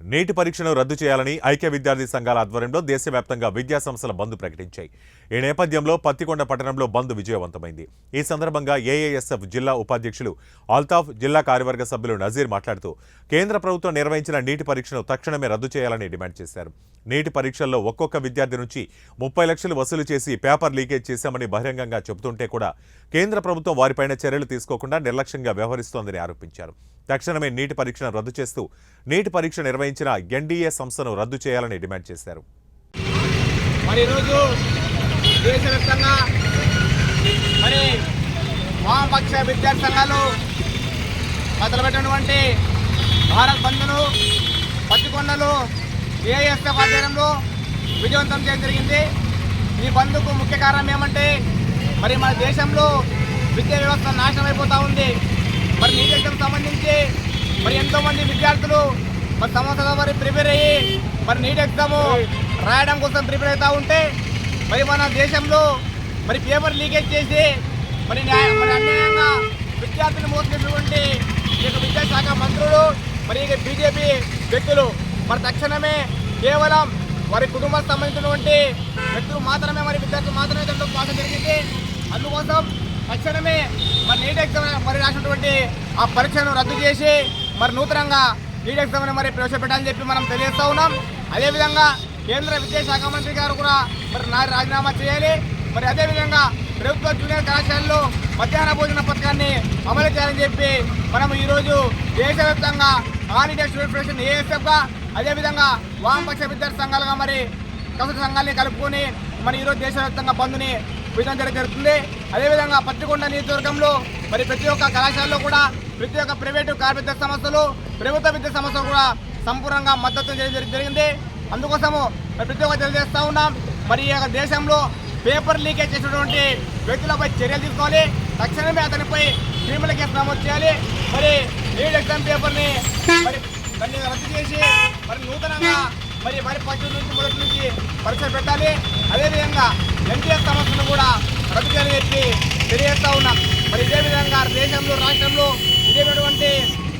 నీటి పరీక్షను రద్దు చేయాలని ఐక్య విద్యార్థి సంఘాల ఆధ్వర్యంలో దేశవ్యాప్తంగా విద్యా సంస్థల బంద్ ప్రకటించాయి. ఈ నేపథ్యంలో పత్తికొండ పట్టణంలో బంద్ విజయవంతమైంది. ఈ సందర్భంగా ఏఏఎస్ఎఫ్ జిల్లా ఉపాధ్యక్షులు అల్తాఫ్ జిల్లా కార్యవర్గ సభ్యులు నజీర్ మాట్లాడుతూ కేంద్ర ప్రభుత్వం నిర్వహించిన నీటి పరీక్షను తక్షణమే రద్దు చేయాలని డిమాండ్ చేశారు. నీటి పరీక్షల్లో ఒక్కొక్క విద్యార్థి నుంచి ముప్పై లక్షలు వసూలు చేసి పేపర్ లీకేజ్ చేశామని బహిరంగంగా చెబుతుంటే కూడా కేంద్ర ప్రభుత్వం వారిపైన చర్యలు తీసుకోకుండా నిర్లక్ష్యంగా వ్యవహరిస్తోందని ఆరోపించారు. తక్షణమే నీటి పరీక్షను రద్దు చేస్తూ నీటి పరీక్ష నిర్వహించిన ఎన్డీఏ సంస్థను రద్దు చేయాలని డిమాండ్ చేశారు. మరి ఈరోజు దేశవ్యాప్తంగా మరి వామపక్ష విద్యార్థి సంఘాలు మొదలుపెట్టినటువంటి భారత్ బంద్ను పత్తికొండలు ఏఎస్ఎఫ్ ఆధ్వర్యంలో విజయవంతం చేయడం జరిగింది. ఈ బంద్కు ముఖ్య కారణం ఏమంటే మరి మన దేశంలో విద్యా వ్యవస్థ నాశనం అయిపోతూ ఉంది. మరి నీట్ ఎగ్జామ్ సంబంధించి మరి ఎంతోమంది విద్యార్థులు మరి సంవత్సరం మరి ప్రిపేర్ అయ్యి మరి నీట్ ఎగ్జామ్ రాయడం కోసం ప్రిపేర్ అవుతూ ఉంటే మరి మన దేశంలో మరి పేపర్ లీకేజ్ చేసి మరి న్యాయ మరి అన్యాయంగా విద్యార్థులు మోసినటువంటి ఈ యొక్క విద్యాశాఖ మంత్రులు మరి ఇక బీజేపీ వ్యక్తులు మరి తక్షణమే కేవలం వారి కుటుంబాలకు సంబంధించినటువంటి వ్యక్తులు మాత్రమే మరి విద్యార్థులు మాత్రమే దాంట్లో పాఠం జరిగింది. అందుకోసం తక్షణమే మరి నీట్ ఎగ్జామ్ మరి రాసినటువంటి ఆ పరీక్షను రద్దు చేసి మరి నూతనంగా నీట్ ఎగ్జామ్ని మరి ప్రవేశపెట్టాలని చెప్పి మనం తెలియజేస్తూ ఉన్నాం. అదేవిధంగా కేంద్ర విద్యాశాఖ మంత్రి గారు కూడా మరి నా రాజీనామా చేయాలి. మరి అదేవిధంగా ప్రభుత్వ జూనియర్ కళాశాలలో మధ్యాహ్న భోజన పథకాన్ని అమలు చేయాలని చెప్పి మనం ఈరోజు దేశవ్యాప్తంగా ఆల్ ఇండియా స్టూడెంట్ ఫెడరేషన్ ఏఎస్ఎఫ్గా అదేవిధంగా వామపక్ష విద్యార్థి సంఘాలుగా మరి కసర సంఘాలని కలుపుకొని మరి ఈరోజు దేశవ్యాప్తంగా బంద్ని విధానం చేయడం జరుగుతుంది. అదేవిధంగా పత్తికొండ నియోజకవర్గంలో మరి ప్రతి ఒక్క కళాశాలలో కూడా ప్రతి ఒక్క ప్రైవేటు కార్మిక సంస్థలు ప్రభుత్వ విద్యా సంస్థలు కూడా సంపూర్ణంగా మద్దతు జరిగింది. అందుకోసము మరి ప్రతి ఒక్క తెలియజేస్తూ ఉన్నాం. మరి ఈ యొక్క దేశంలో పేపర్ లీకేజ్ చేసినటువంటి వ్యక్తులపై చర్యలు తీసుకోవాలి. తక్షణమే అతనిపై క్రిమినల్ కేసు నమోదు చేయాలి. మరి నీట్ ఎగ్జామ్ పేపర్ని మరి దాన్ని రద్దు చేసి మరి నూతనంగా మరి మరి పట్టు నుంచి మొదటి నుంచి పరీక్ష పెట్టాలి. అదేవిధంగా ఎన్టీఆర్ సమస్యను కూడా రద్దు చేయాలని చెప్పి తెలియజేస్తా ఉన్నాం. మరి ఇదే విధంగా దేశంలో రాష్ట్రంలో ఇదేటువంటి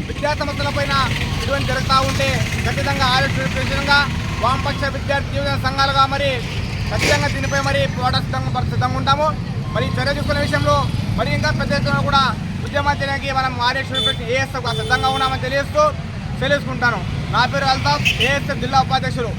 విద్యా సమస్యలపైన ఇటువంటి జరుగుతూ ఉంటే ఖచ్చితంగా ఆలోచించగా వామపక్ష విద్యార్థి జీవన సంఘాలుగా మరి ఖచ్చితంగా దీనిపై మరి పోరాటంగా సిద్ధంగా ఉంటాము. మరి చర్య తీసుకునే విషయంలో మరి ఇంకా పెద్ద ఎత్తున కూడా ఉద్యమాలు మనం ఆర్ఎస్ ఏఎస్ఎఫ్ సిద్ధంగా ఉన్నామని తెలియజేస్తూ తెలుసుకుంటాను నా పేరు అల్తాఫ్ ఏఎస్ఎఫ్ జిల్లా ఉపాధ్యక్షులు